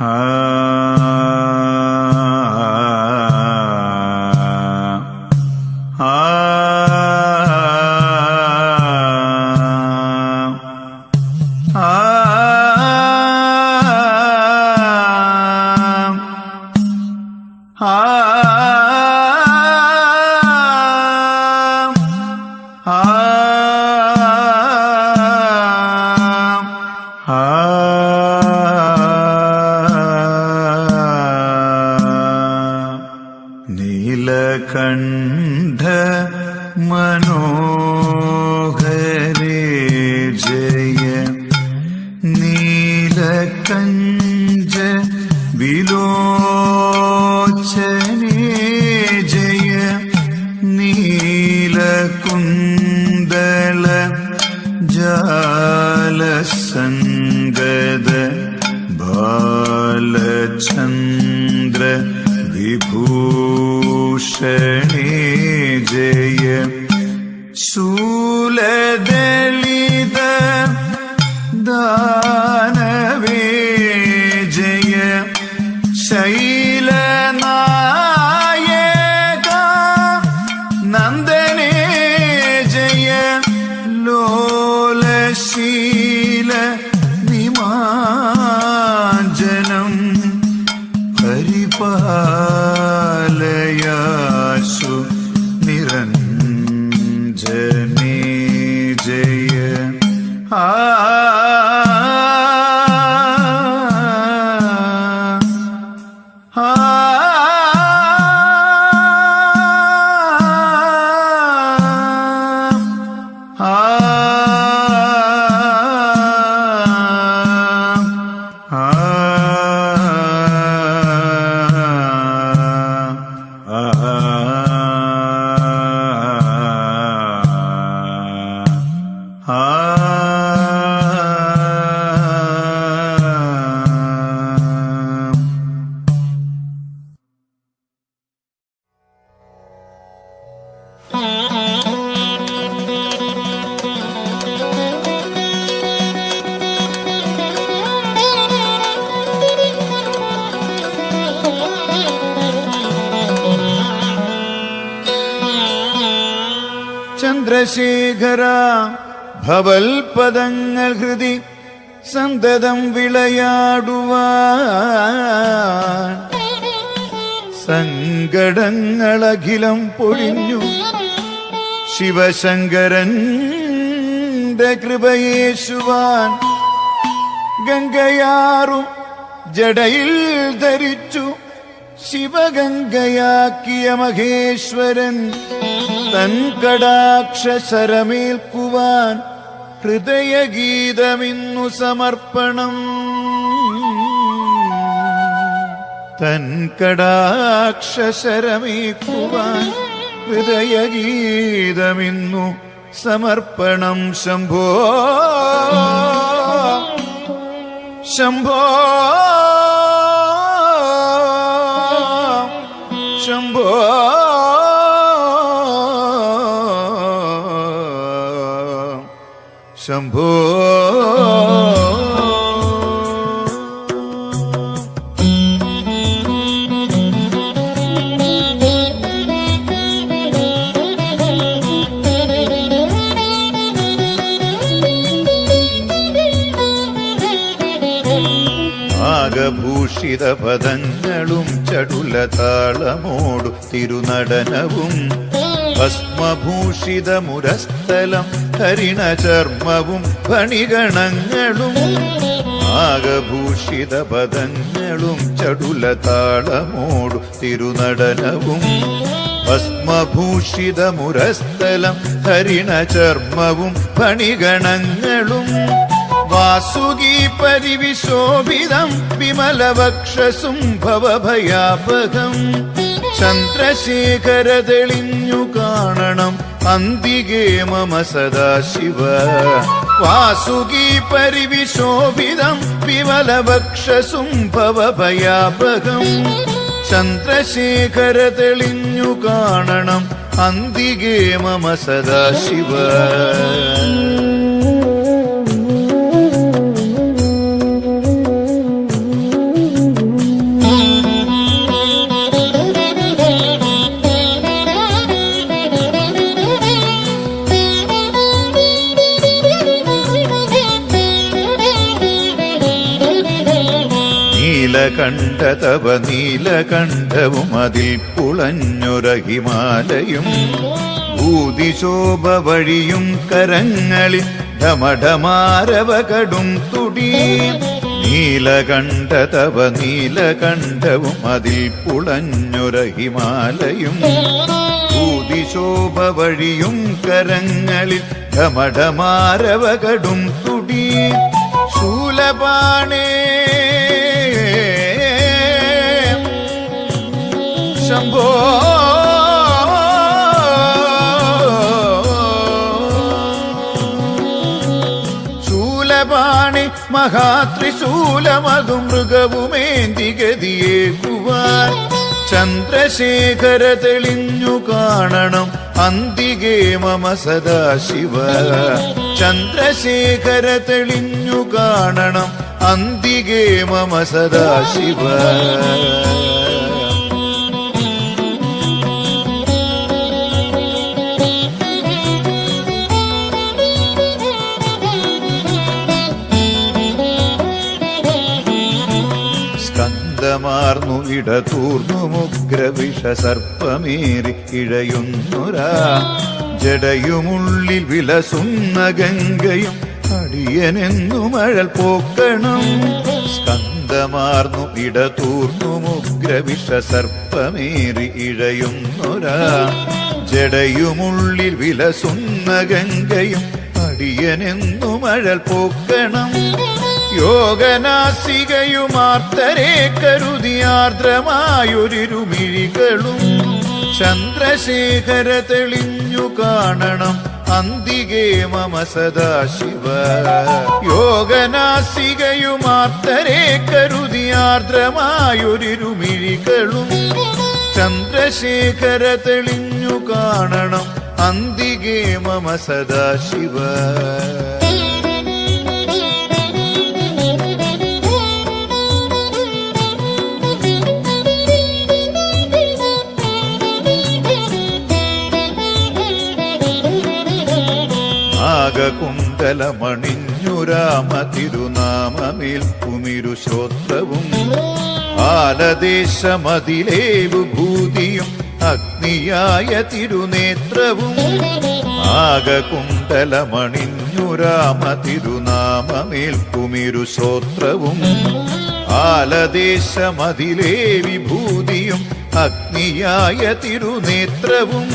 Ah Neelakanta മനോഹരേ Jaya. Neelakanta വിലോചനേ Jaya. നീലകുന്തള ജാലസംഗത Balachandra വിഭൂഷണേ Jaya ശൂലദളിത ദാനവേ Chandrasekhara ഭവൽപദങ്ങൾ ഹൃതി സന്തതം വിളയാടുവാൻ. സങ്കടങ്ങളഖിലം പൊഴിഞ്ഞു. ശിവശങ്കരന്റെ കൃപയേശുവാൻ ഗംഗയാറു ജടയിൽ ധരിച്ചു ശിവഗംഗയാക്കിയ മഹേശ്വരൻ. തൻ കടാക്ഷരമേൽക്കുവാൻ ഹൃദയഗീതമിന്നു സമർപ്പണം. തൻ കടാക്ഷരമേൽക്കുവാൻ ഹൃദയഗീതമിന്നു സമർപ്പണം. ശംഭോ ശംഭോ ശംഭോ. ശംഭോ. ആകഭൂഷിത പദങ്ങളും ചടുല താളമോടു തിരുനടനവും ഭസ്മഭൂഷിത മുരസ്ഥലം ഹരിണ ചർമ്മവും ഫണിഗണങ്ങളും ആകഭൂഷിത പദങ്ങളും ചടുല താളമോടു തിരുനടനവും ഭസ്മഭൂഷിതമുരസ്ഥലം മുരസ്ഥലം ഹരിണ ചർമ്മവും ഫണിഗണങ്ങളും വാസുകി പരിവിശോഭിതം വിമലവക്ഷസും ഭവഭയാപകം ചന്ദ്രശേഖര തെളിഞ്ഞു കാണണം. അന്തികേ മമ സദാശിവ. വാസുകി പരിവിശോഭിതം വിമലഭക്ഷസുംഭവ ഭയാപകം. ചന്ദ്രശേഖര തെളിഞ്ഞു കാണണം. അന്തികേ മമ സദാശിവ. നീലകണ്ഠ തവ നീലകണ്ഠവും അതിൽ പുളഞ്ഞുരഹിമാലയും. ഭൂതിശോഭ വഴിയും കരങ്ങളിൽ ഢമഢമാരവ കടും തുടി. നീലകണ്ഠതവ നീലകണ്ഠവും അതിൽ പുളഞ്ഞുരഹിമാലയും. ഭൂതിശോഭ വഴിയും കരങ്ങളിൽ ഢമഢമാരവ കടും തുടി. ശൂലപാണേ ശംഭോ ശൂലപാണി മഹാത്രിശൂലമതു മൃഗവുമേന്തി ഗതിയേക്കുവാൻ ചന്ദ്രശേഖര തെളിഞ്ഞു കാണണം അന്തികേ മമ സദാശിവ. ചന്ദ്രശേഖര തെളിഞ്ഞു കാണണം അന്തികേ മമ സദാശിവ. സ്കന്ദമാർന്നു ഇടതൂർന്നു മുഗ്രവിഷ സർപ്പമേറി ഇഴയുന്നൊരാ. ജടയുമുള്ളിൽ വിലസുന്ന ഗംഗയും അടിയനെന്നു മഴൽ പോക്കണം. സ്കന്ദമാർന്നു ഇടതൂർന്നു മുഗ്രവിഷ സർപ്പമേറി ഇഴയുന്നൊരാ. ജടയുമുള്ളിൽ വിലസുന്ന ഗംഗയും അടിയനെന്നു മഴൽ പോക്കണം. യോഗനാസികയുമാർത്തരെ കരുതിയാർദ്രമായൊരിരുമിഴികളും ചന്ദ്രശേഖര തെളിഞ്ഞു കാണണം അന്തികേ മമ സദാശിവ. യോഗനാസികയുമാർത്തരെ കരുതിയാർദ്രമായൊരിരുമിഴികളും ചന്ദ്രശേഖര തെളിഞ്ഞു കാണണം അന്തികേ മമ സദാശിവ. നാഗകുണ്ടലമണിഞ്ഞുരാമ തിരുനാമമിൽ കുമിരു ശ്രോത്രവും ആലദേശമതിലേവു ഭൂതിയും അഗ്നിയായ തിരുനേത്രവും നാഗകുണ്ടലമണിഞ്ഞുരാമ തിരുനാമമേൽ കുമിരു ശ്രോത്രവും ആലദേശമതിലേ വിഭൂതിയും അഗ്നിയായ തിരുനേത്രവും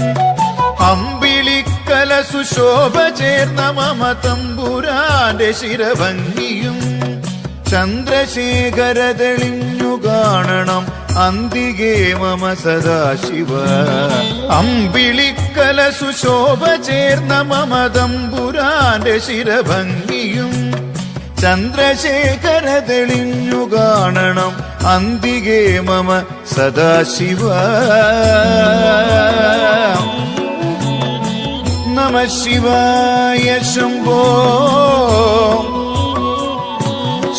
സുശോഭ ചേർന്ന മമ തമ്പുരാന്റെ ശിരഭംഗിയും ചന്ദ്രശേഖര തെളിഞ്ഞു കാണണം. അന്തികേ മമ സദാശിവ. അമ്പിളിക്കല സുശോഭ ചേർന്ന മമ തമ്പുരാന്റെ ശിരഭംഗിയും ചന്ദ്രശേഖര തെളിഞ്ഞു കാണണം. അന്തികേ മമ സദാശിവ. നമ ശിവായ ശംഭോ.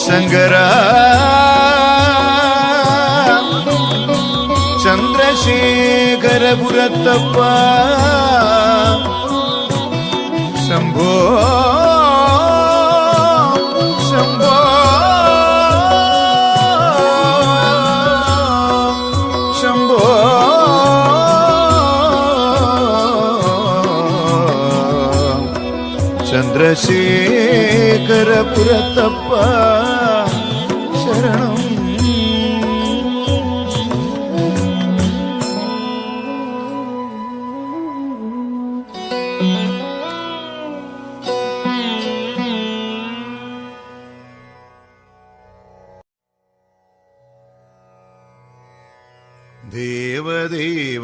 ശങ്കര. ചന്ദ്രശേഖരപുരത്തപ്പ. ശംഭോ. प्रियतवारणम्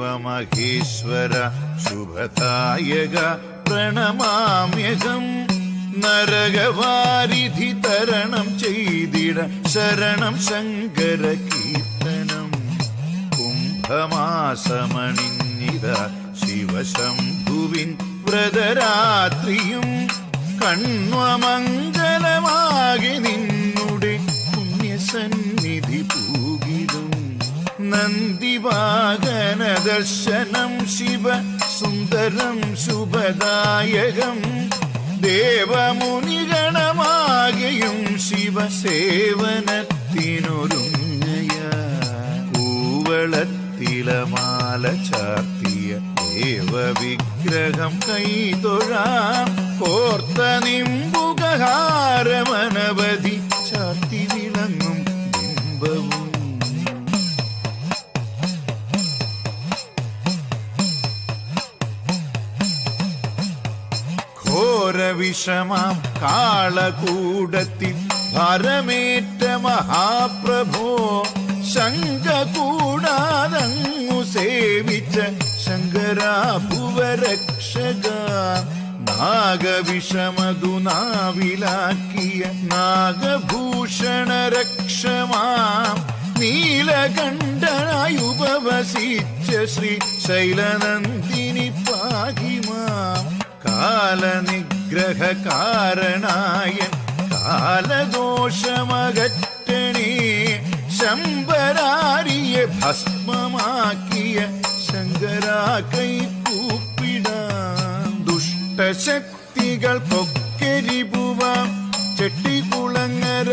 देवदेवमहीश्वर शुभतायग प्रणमाम्यगम् നരകവാരിധി തരണം ചെയ്തിട ശരണം ശങ്കര കീർത്തനം. കുംഭമാസമണിഞ്ഞിത ശിവശംഭുവിൻ വ്രതരാത്രിയും കണ്വമംഗലമാകെ നിന്നുടെ പുണ്യസന്നിധി പൂകിലും നന്ദിവാഹന ദർശനം ശിവ സുന്ദരം ശുഭദായകം. ദേവമുനിഗണമാകയും ശിവസേവനത്തിനൊരുങ്ങയ കൂവളത്തിലമാല ചാർത്തിയ ദേവവിഗ്രഹം കൈതൊഴാം കോർത്ത നിമ്പുകഹാരമനവധി ഘോരവിഷമാം കാളകൂടത്തിൽ ഭരമേറ്റ മഹാപ്രഭോ. ശങ്ക കൂടാതങ്ങു സേവിച്ച ശങ്കരാഭുവരക്ഷക. നാഗവിഷമതു നാവിലാക്കിയ നാഗഭൂഷണ രക്ഷമാം നീലകണ്ഠനായി ഉപവസിച്ച ശ്രീ ശൈലനന്ദിനി പാഹിമാം. കാലനിഗ്രഹകാരണായ കാലദോഷമകറ്റണേ ശമ്പരാരിയെ ഭസ്മമാക്കിയ ശങ്കരാ കൈക്കൂപ്പിടാം ദുഷ്ടശക്തികൾ പൊക്കരിപുവാം ചെട്ടിക്കുളങ്ങര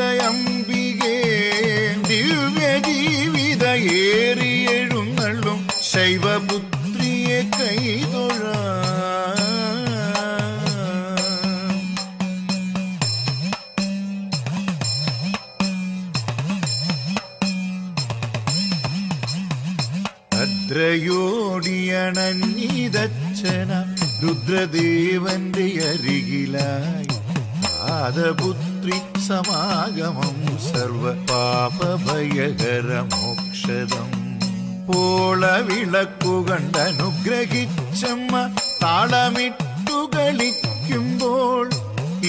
മോക്ഷദം പോളവിളക്കു കണ്ടനുഗ്രഹിച്ചമ്മ താളമിട്ടു കളിക്കുമ്പോൾ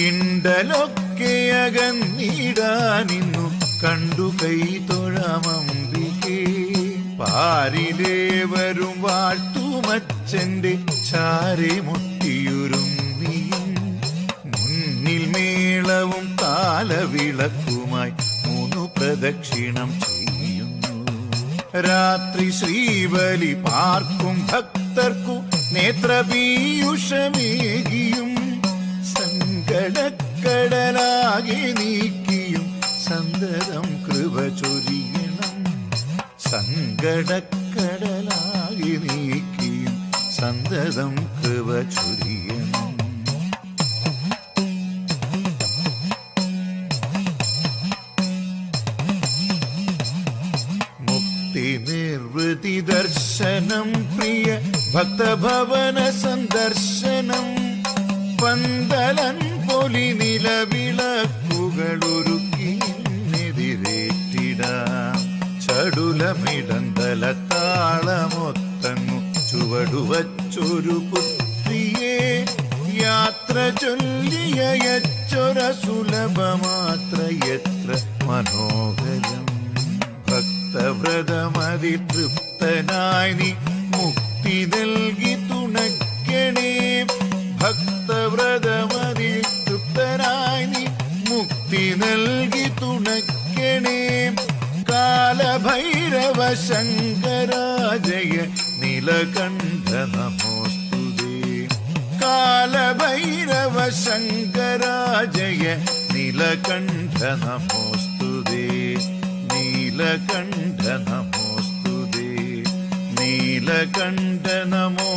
ഇണ്ടലൊക്കെ അകന്നിടാനിന്നു കണ്ടു കൈ തൊഴമമ്പികേ പാരിലേ വരും വാഴ്ത്തുമച്ചന്റെ ചാരെ മുട്ടിയുരുമ്മിയും മുന്നിൽ മേളവും താലവിളക്കുമായി മൂന്നു പ്രദക്ഷിണം ചെയ്യുന്നു രാത്രി ശ്രീബലി പാർക്കും ഭക്തർക്കു നേത്രപീയുഷമേകിയും. സങ്കടക്കടലാകെ നീക്കിയും സന്തതം കൃപ ചൊരിയണം. സങ്കടക്കടലാകെ നീക്കിയും സന്തതം കൃപ ചൊരിയണം. ദർശനം പ്രിയ ഭക്തഭവന സന്ദർശനം. പന്തലൻ പൊലി നിലവിളക്കുകളൊരുക്കിനെതിരേറ്റിടാം ചടുലമിടന്തല താളമൊത്തങ്ങു ചുവടുവച്ചൊരു പുത്രിയെ യാത്ര ചൊല്ലിയച്ചൊര സുലഭമാത്ര എത്ര മനോഹരം. ഭക്തവ്രതമതി തൃപ്തനായി നീ മുക്തി നൽകി തുണയ്ക്കണേ. ഭക്തവ്രതമതി തൃപ്തനായി നീ മുക്തി നൽകി തുണയ്ക്കണേ. കാലഭൈരവ ശങ്കരാജയ നിലകണ്ഠ നമോസ്തുതേ. കാലഭൈരവ ശങ്കരാജയ നിലകണ്ഠ നമോസ്തുതേ. നീലകണ്ഠ നമോസ്തുതേ നീലകണ്ഠ